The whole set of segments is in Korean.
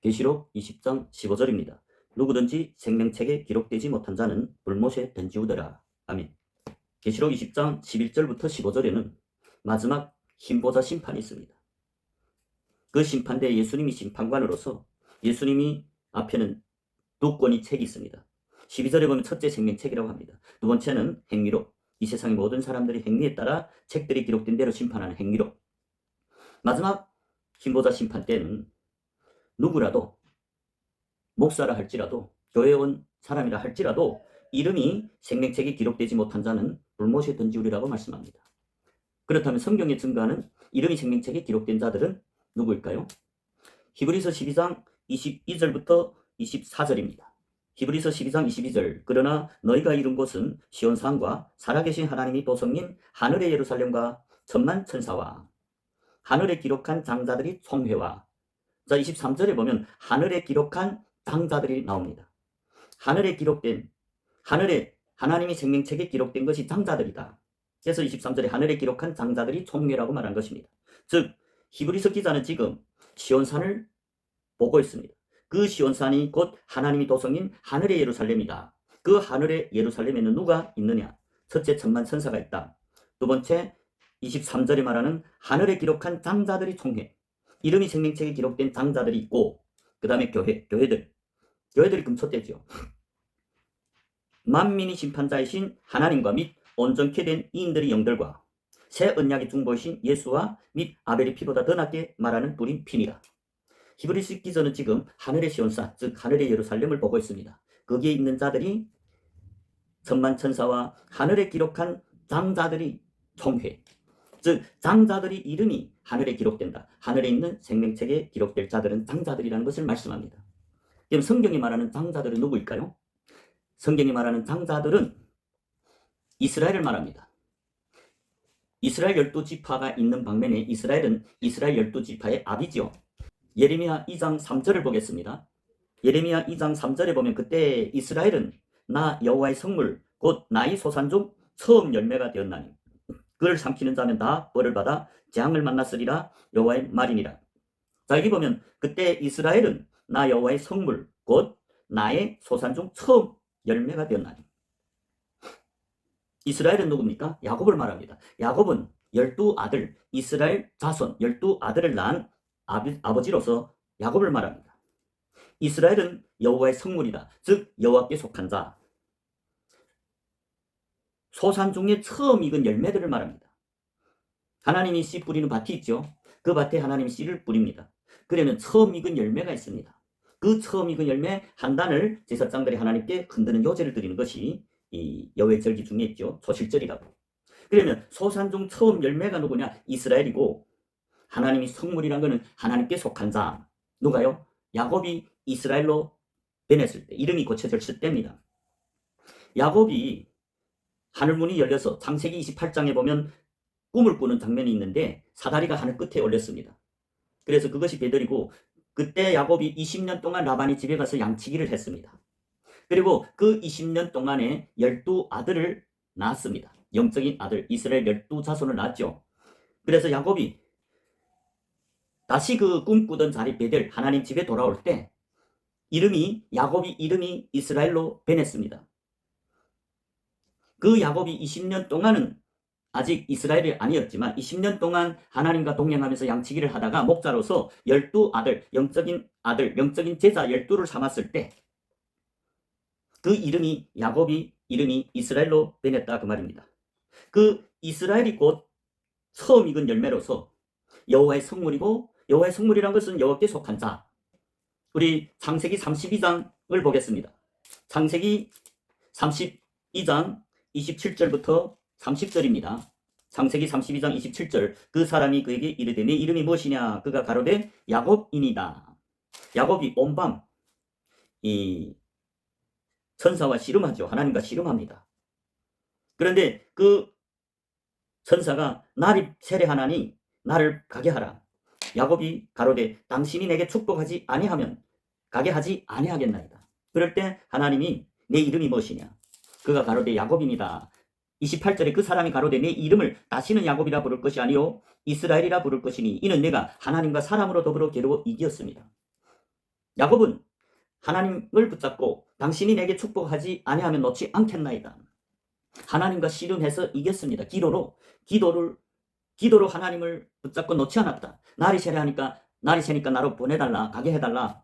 계시록 20장 15절입니다. 누구든지 생명책에 기록되지 못한 자는 불못에 던지우더라. 아멘. 계시록 20장 11절부터 15절에는 마지막 흰보자 심판이 있습니다. 그 심판대에 예수님이 심판관으로서 예수님이 앞에는 두 권의 책이 있습니다. 12절에 보면 첫째 생명책이라고 합니다. 두 번째는 행위록. 이 세상의 모든 사람들이 행위에 따라 책들이 기록된 대로 심판하는 행위록. 마지막 흰보자 심판 때는 누구라도 목사라 할지라도 교회 온 사람이라 할지라도 이름이 생명책에 기록되지 못한 자는 불못에 던지우리라고 말씀합니다. 그렇다면 성경에 증거하는 이름이 생명책에 기록된 자들은 누구일까요? 히브리서 12장 22절부터 24절입니다. 히브리서 12장 22절 그러나 너희가 이룬 곳은 시온산과 살아계신 하나님이 도성인 하늘의 예루살렘과 천만 천사와 하늘에 기록한 장자들이 총회와 자 23절에 보면 하늘에 기록한 장자들이 나옵니다. 하늘에 기록된 하늘에 하나님이 생명책에 기록된 것이 장자들이다. 그래서 23절에 하늘에 기록한 장자들이 총회라고 말한 것입니다. 즉 히브리서 기자는 지금 시온산을 보고 있습니다. 그 시온산이 곧 하나님이 도성인 하늘의 예루살렘이다. 그 하늘의 예루살렘에는 누가 있느냐? 첫째 천만 천사가 있다. 두 번째 23절에 말하는 하늘에 기록한 장자들이 총회. 이름이 생명책에 기록된 장자들이 있고 그 다음에 교회, 교회들. 교회들이 금초대죠. 만민이 심판자이신 하나님과 및 온전케 된 이인들의 영들과 새 언약의 중보이신 예수와 및 아벨의 피보다 더 낫게 말하는 뿌린 피니라. 히브리스 기자는 지금 하늘의 시온사, 즉 하늘의 예루살렘을 보고 있습니다. 거기에 있는 자들이 천만 천사와 하늘에 기록한 장자들이 총회, 즉 장자들이 이름이 하늘에 기록된다. 하늘에 있는 생명책에 기록될 자들은 장자들이라는 것을 말씀합니다. 그럼 성경이 말하는 장자들은 누구일까요? 성경이 말하는 장자들은 이스라엘을 말합니다. 이스라엘 열두 지파가 있는 방면에 이스라엘은 이스라엘 열두 지파의 아비지요. 예레미야 2장 3절을 보겠습니다. 예레미야 2장 3절에 보면 그때 이스라엘은 나 여호와의 성물 곧 나의 소산 중 처음 열매가 되었나니 그를 삼키는 자는 다 벌을 받아 재앙을 만났으리라 여호와의 말이니라. 자 여기 보면 그때 이스라엘은 나 여호와의 성물 곧 나의 소산 중 처음 열매가 되었나니 이스라엘은 누굽니까? 야곱을 말합니다. 야곱은 열두 아들 이스라엘 자손 열두 아들을 낳은 아비, 아버지로서 야곱을 말합니다. 이스라엘은 여호와의 성물이다. 즉 여호와께 속한 자. 소산 중에 처음 익은 열매들을 말합니다. 하나님이 씨 뿌리는 밭이 있죠. 그 밭에 하나님이 씨를 뿌립니다. 그래는 처음 익은 열매가 있습니다. 그 처음 익은 열매 한 단을 제사장들이 하나님께 흔드는 요제를 드리는 것이 이 여호의 절기 중에 있죠. 초실절이라고. 그러면 소산 중 처음 열매가 누구냐? 이스라엘이고 하나님이 성물이란 것은 하나님께 속한 자. 누가요? 야곱이 이스라엘로 변했을 때 이름이 고쳐졌을 때입니다. 야곱이 하늘문이 열려서 창세기 28장에 보면 꿈을 꾸는 장면이 있는데 사다리가 하늘 끝에 올렸습니다. 그래서 그것이 베들이고 그때 야곱이 20년 동안 라반이 집에 가서 양치기를 했습니다. 그리고 그 20년 동안에 12 아들을 낳았습니다. 영적인 아들, 이스라엘 12 자손을 낳았죠. 그래서 야곱이 다시 그 꿈꾸던 자리 베델 하나님 집에 돌아올 때 이름이 야곱이 이름이 이스라엘로 변했습니다. 그 야곱이 20년 동안은 아직 이스라엘이 아니었지만 20년 동안 하나님과 동행하면서 양치기를 하다가 목자로서 열두 아들, 영적인 아들, 영적인 제자 열두를 삼았을 때 그 이름이 야곱이 이름이 이스라엘로 변했다 그 말입니다. 그 이스라엘이 곧 처음 익은 열매로서 여호와의 성물이고 여호와의 성물이란 것은 여호와께 속한 자. 우리 창세기 32장을 보겠습니다. 창세기 32장 27절부터 30절입니다. 창세기 32장 27절 그 사람이 그에게 이르되 네 이름이 무엇이냐 그가 가로되 야곱이니다. 야곱이 온밤 이 천사와 씨름하죠. 하나님과 씨름합니다. 그런데 그 천사가 나를 세례하나니 나를 가게 하라. 야곱이 가로되 당신이 내게 축복하지 아니하면 가게 하지 아니하겠나이다. 그럴 때 하나님이 내 이름이 무엇이냐? 그가 가로되 야곱입니다. 28절에 그 사람이 가로되 내 이름을 다시는 야곱이라 부를 것이 아니요 이스라엘이라 부를 것이니 이는 내가 하나님과 사람으로 더불어 괴로워 이기었습니다. 야곱은 하나님을 붙잡고 당신이 내게 축복하지 아니하면 놓지 않겠나이다. 하나님과 씨름해서 이겼습니다. 기도로 기도를 기도로 하나님을 붙잡고 놓지 않았다. 날이 새려하니까 날이 새니까 나로 보내달라 가게 해달라.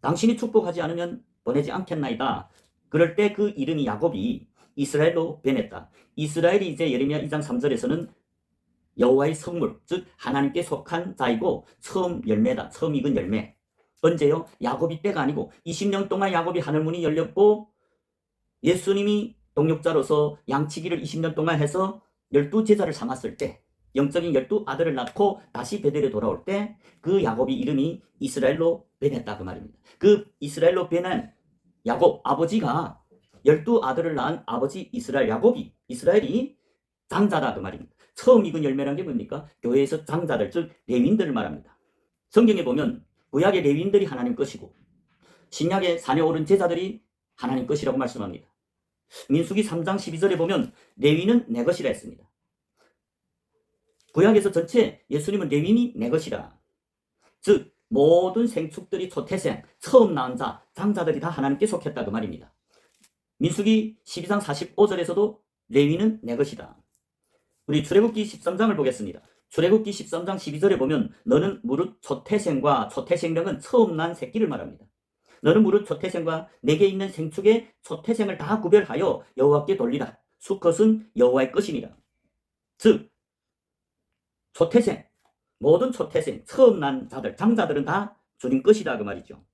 당신이 축복하지 않으면 보내지 않겠나이다. 그럴 때 그 이름이 야곱이 이스라엘로 변했다. 이스라엘이 이제 예레미야 2장 3절에서는 여호와의 성물, 즉 하나님께 속한 자이고 처음 열매다. 처음 익은 열매. 언제요? 야곱이 때가 아니고 20년 동안 야곱이 하늘문이 열렸고 예수님이 동력자로서 양치기를 20년 동안 해서 열두 제자를 삼았을 때 영적인 열두 아들을 낳고 다시 베델에 돌아올 때 그 야곱이 이름이 이스라엘로 변했다 그 말입니다. 그 이스라엘로 변한 야곱 아버지가 열두 아들을 낳은 아버지 이스라엘 야곱이 이스라엘이 장자다 그 말입니다. 처음 익은 열매란 게 뭡니까? 교회에서 장자들 즉 레윈들을 말합니다. 성경에 보면 구약의 레윈들이 하나님 것이고 신약의 산에 오른 제자들이 하나님 것이라고 말씀합니다. 민수기 3장 12절에 보면 레위는 내 것이라 했습니다. 구약에서 전체 예수님은 레윈이 내 것이라. 즉 모든 생축들이 초태생, 처음 낳은 자, 장자들이 다 하나님께 속했다 그 말입니다. 민수기 12장 45절에서도 레위는 내 것이다. 우리 출애굽기 13장을 보겠습니다. 출애굽기 13장 12절에 보면 너는 무릇 초태생과 초태생령은 처음 난 새끼를 말합니다. 너는 무릇 초태생과 내게 있는 생축의 초태생을 다 구별하여 여호와께 돌리라. 수컷은 여호와의 것이니라. 즉 초태생 모든 초태생 처음 난 자들 장자들은 다 주님 것이다 그 말이죠.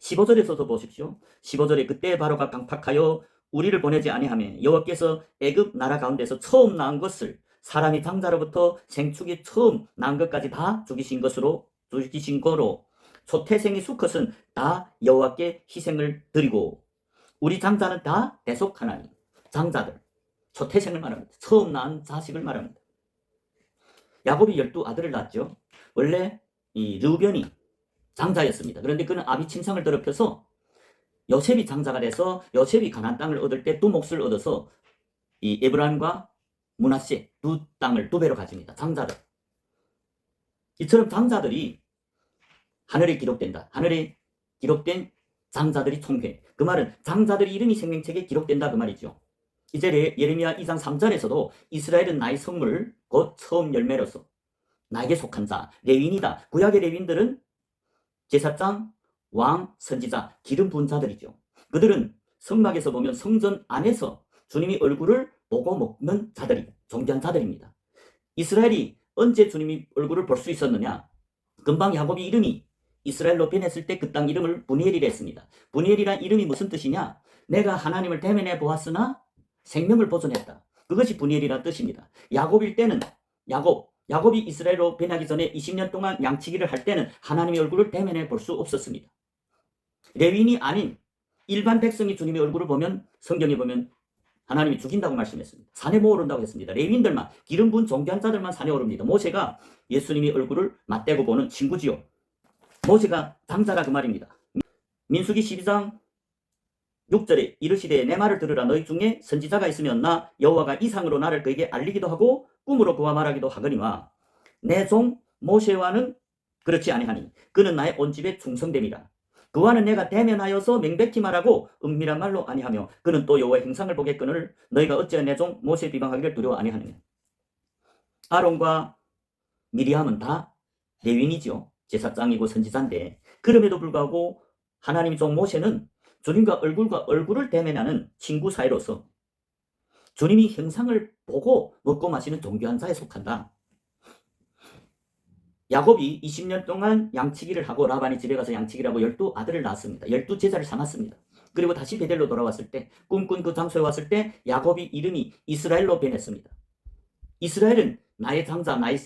15절에서도 보십시오. 15절에 그때 바로가 강팍하여 우리를 보내지 아니하며 여호와께서 애굽 나라 가운데서 처음 낳은 것을 사람이 장자로부터 생축이 처음 낳은 것까지 다 죽이신 것으로 죽이신 거로 초태생의 수컷은 다 여호와께 희생을 드리고 우리 장자는 다 대속 하나님 장자들 초태생을 말합니다. 처음 낳은 자식을 말합니다. 야곱이 열두 아들을 낳았죠. 원래 이 르우변이 장자였습니다. 그런데 그는 아비 친상을 더럽혀서 요셉이 장자가 돼서 요셉이 가나안 땅을 얻을 때 두 몫을 얻어서 이 에브라임과 문하세 두 땅을 두 배로 가집니다. 장자들. 이처럼 장자들이 하늘에 기록된다. 하늘에 기록된 장자들이 총회. 그 말은 장자들의 이름이 생명책에 기록된다 그 말이죠. 이제 예레미야 2장 3절에서도 이스라엘은 나의 성물 곧 처음 열매로서 나에게 속한 자 레윈이다. 구약의 레윈들은 제사장, 왕, 선지자, 기름 부은 자들이죠. 그들은 성막에서 보면 성전 안에서 주님이 얼굴을 보고 먹는 자들이 존귀한 자들입니다. 이스라엘이 언제 주님이 얼굴을 볼 수 있었느냐? 금방 야곱이 이름이 이스라엘로 변했을 때 그 땅 이름을 분이엘이라 했습니다. 분이엘이란 이름이 무슨 뜻이냐? 내가 하나님을 대면해 보았으나 생명을 보존했다. 그것이 분이엘이란 뜻입니다. 야곱일 때는 야곱, 야곱이 이스라엘로 변하기 전에 20년 동안 양치기를 할 때는 하나님의 얼굴을 대면해 볼 수 없었습니다. 레윈이 아닌 일반 백성이 주님의 얼굴을 보면 성경에 보면 하나님이 죽인다고 말씀했습니다. 산에 못 오른다고 했습니다. 레윈들만 기름 부은 종교한 자들만 산에 오릅니다. 모세가 예수님이 얼굴을 맞대고 보는 친구지요. 모세가 장자라 그 말입니다. 민수기 12장 6절에 이르시되 내 말을 들으라. 너희 중에 선지자가 있으면 나 여호와가 이상으로 나를 그에게 알리기도 하고 꿈으로 그와 말하기도 하거니와 내 종 모세와는 그렇지 아니하니 그는 나의 온 집에 충성됨이라 그와는 내가 대면하여서 맹백히 말하고 은밀한 말로 아니하며 그는 또 여호와의 행상을 보겠거늘 너희가 어찌 내 종 모세 비방하기를 두려워 아니하느냐? 아론과 미리암은 다 레윈이지요. 제사장이고 선지자인데 그럼에도 불구하고 하나님의 종 모세는 주님과 얼굴과 얼굴을 대면하는 친구 사이로서 주님이 형상을 보고 먹고 마시는 종교한 자에 속한다. 야곱이 20년 동안 양치기를 하고 라반이 집에 가서 양치기를 하고 열두 아들을 낳았습니다. 열두 제자를 삼았습니다. 그리고 다시 베델로 돌아왔을 때 꿈꾼 그 장소에 왔을 때 야곱이 이름이 이스라엘로 변했습니다. 이스라엘은 나의 장자, 나의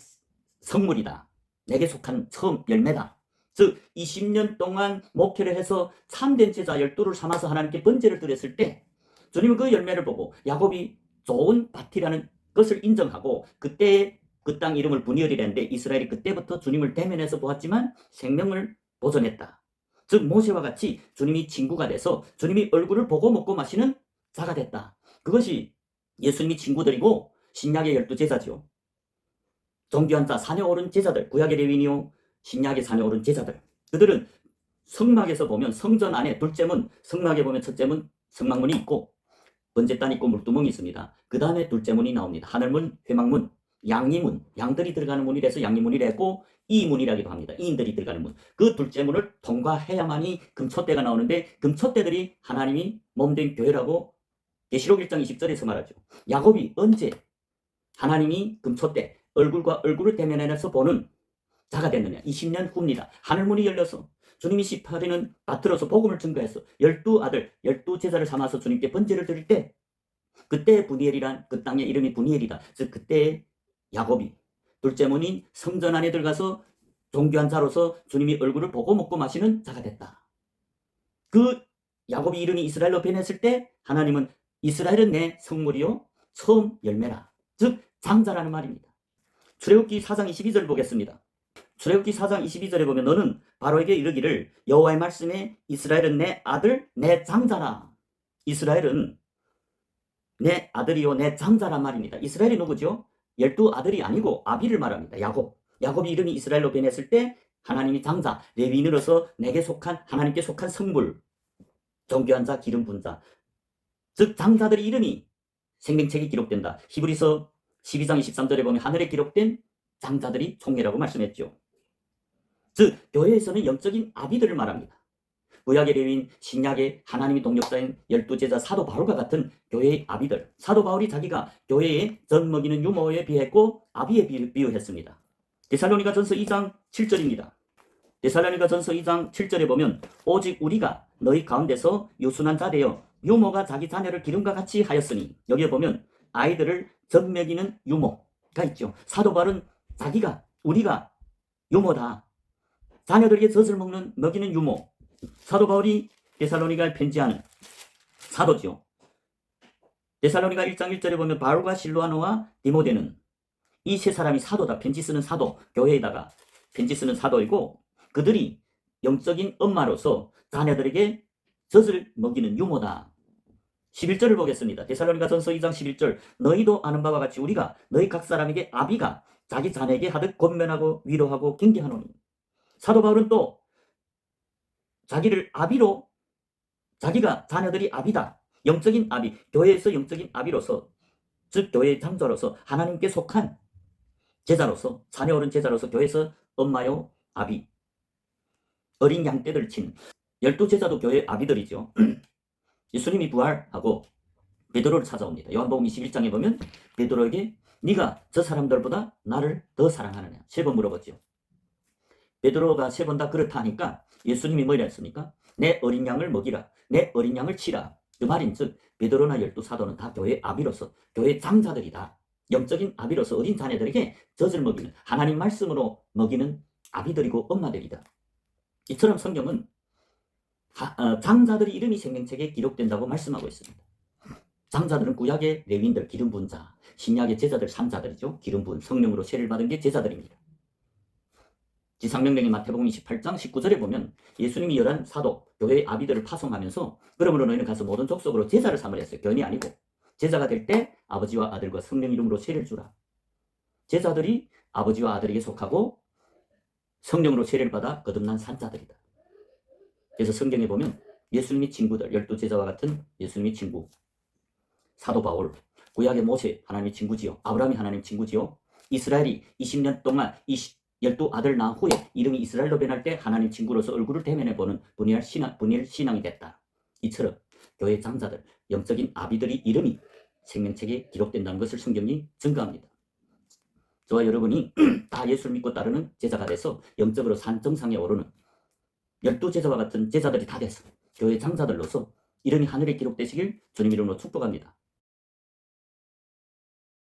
성물이다. 내게 속한 처음 열매다. 즉 20년 동안 목회를 해서 참된 제자 12를 삼아서 하나님께 번제를 드렸을 때 주님은 그 열매를 보고 야곱이 좋은 밭이라는 것을 인정하고 그때 그 땅 이름을 분이엘이라는데 이스라엘이 그때부터 주님을 대면해서 보았지만 생명을 보존했다. 즉 모세와 같이 주님이 친구가 돼서 주님이 얼굴을 보고 먹고 마시는 자가 됐다. 그것이 예수님이 친구들이고 신약의 열두 제자지요. 종교한 자 산에 오른 제자들 구약의 레위니요 신약의 산에 오른 제자들 그들은 성막에서 보면 성전 안에 둘째 문, 성막에 보면 첫째 문, 성막문이 있고 번제단 있고 물두멍이 있습니다. 그 다음에 둘째 문이 나옵니다. 하늘문, 회막문, 양리문, 양들이 들어가는 문이라서 양리문이라 했고 이 문이라기도 합니다. 이인들이 들어가는 문. 그 둘째 문을 통과해야만이 금초대가 나오는데 금초대들이 하나님이 몸된 교회라고 계시록 1장 20절에서 말하죠. 야곱이 언제 하나님이 금초대 얼굴과 얼굴을 대면해서 보는 자가 됐느냐? 20년 후입니다. 하늘문이 열려서 주님이 18일은 밭으로서 복음을 증거해서 열두 아들, 열두 제자를 삼아서 주님께 번제를 드릴 때 그때 분이엘이란 그 땅의 이름이 분이엘이다. 즉 그때 야곱이 둘째 문인 성전 안에 들어가서 종교한 자로서 주님이 얼굴을 보고 먹고 마시는 자가 됐다. 그 야곱이 이름이 이스라엘로 변했을 때 하나님은 이스라엘은 내 성물이요 처음 열매라. 즉 장자라는 말입니다. 출애굽기 4장 22절 보겠습니다. 출애굽기 4장 22절에 보면 너는 바로에게 이르기를 여호와의 말씀에 이스라엘은 내 아들 내 장자라. 이스라엘은 내 아들이요 내 장자란 말입니다. 이스라엘이 누구죠? 열두 아들이 아니고 아비를 말합니다. 야곱. 야곱이 이름이 이스라엘로 변했을 때 하나님이 장자, 레위인으로서 내게 속한 하나님께 속한 성물, 정교한 자, 기름 분 자. 즉 장자들의 이름이 생명책에 기록된다. 히브리서 12장 23절에 보면 하늘에 기록된 장자들이 총회라고 말씀했죠. 즉 교회에서는 영적인 아비들을 말합니다. 구약의 레위인, 신약의 하나님이 동력자인 열두 제자 사도 바울과 같은 교회의 아비들. 사도 바울이 자기가 교회에 전 먹이는 유모에 비했고 아비에 비- 비유했습니다. 데살로니가 전서 2장 7절입니다. 데살로니가 전서 2장 7절에 보면 오직 우리가 너희 가운데서 유순한 자 되어 유모가 자기 자녀를 기름과 같이 하였으니 여기에 보면 아이들을 젖 먹이는 유모가 있죠. 사도 바울은 자기가 우리가 유모다. 자녀들에게 젖을 먹는 먹이는 유모. 사도 바울이 데살로니가에 편지하는 사도죠. 데살로니가 1장 1절에 보면 바울과 실로아노와 디모데는 이 세 사람이 사도다. 편지 쓰는 사도, 교회에다가 편지 쓰는 사도이고 그들이 영적인 엄마로서 자녀들에게 젖을 먹이는 유모다. 11절을 보겠습니다. 데살로니가 전서 2장 11절 너희도 아는 바와 같이 우리가 너희 각 사람에게 아비가 자기 자녀에게 하듯 권면하고 위로하고 경계하노니 사도 바울은 또 자기를 아비로 자기가 자녀들이 아비다. 영적인 아비, 교회에서 영적인 아비로서 즉 교회의 장자로서 하나님께 속한 제자로서 자녀 어른 제자로서 교회에서 엄마요 아비 어린 양떼들 친 열두 제자도 교회 아비들이죠. 예수님이 부활하고 베드로를 찾아옵니다. 요한복음 21장에 보면 베드로에게 네가 저 사람들보다 나를 더 사랑하느냐 세 번 물어봤죠. 베드로가 세 번 다 그렇다 하니까 예수님이 뭐라 했습니까? 내 어린 양을 먹이라. 내 어린 양을 치라. 그 말인즉 베드로나 열두 사도는 다 교회 아비로서 교회 장자들이다. 영적인 아비로서 어린 자녀들에게 젖을 먹이는 하나님 말씀으로 먹이는 아비들이고 엄마들이다. 이처럼 성경은 하- 어, 장자들의 이름이 생명책에 기록된다고 말씀하고 있습니다. 장자들은 구약의 레윈들 기름 부은 자, 신약의 제자들 삼자들이죠. 기름 부은 성령으로 세를 받은 게 제자들입니다. 지상명령의 마태복음 28장 19절에 보면 예수님이 열한 사도, 교회의 아비들을 파송하면서 그러므로 너희는 가서 모든 족속으로 제자를 삼으라 했어요. 견이 아니고 제자가 될 때 아버지와 아들과 성령 이름으로 세를 주라. 제자들이 아버지와 아들에게 속하고 성령으로 세례를 받아 거듭난 산자들이다. 그래서 성경에 보면 예수님의 친구들, 열두 제자와 같은 예수님의 친구, 사도 바울, 구약의 모세, 하나님의 친구지요. 아브라함이 하나님 친구지요. 이스라엘이 20년 동안 이 열두 아들 낳은 후에 이름이 이스라엘로 변할 때 하나님 친구로서 얼굴을 대면해 보는 분열 신앙, 분열 신앙이 됐다. 이처럼 교회 장자들, 영적인 아비들이 이름이 생명책에 기록된다는 것을 성경이 증거합니다. 저와 여러분이 다 예수를 믿고 따르는 제자가 돼서 영적으로 산 정상에 오르는 열두 제자와 같은 제자들이 다 돼서 교회 장자들로서 이름이 하늘에 기록되시길 주님 이름으로 축복합니다.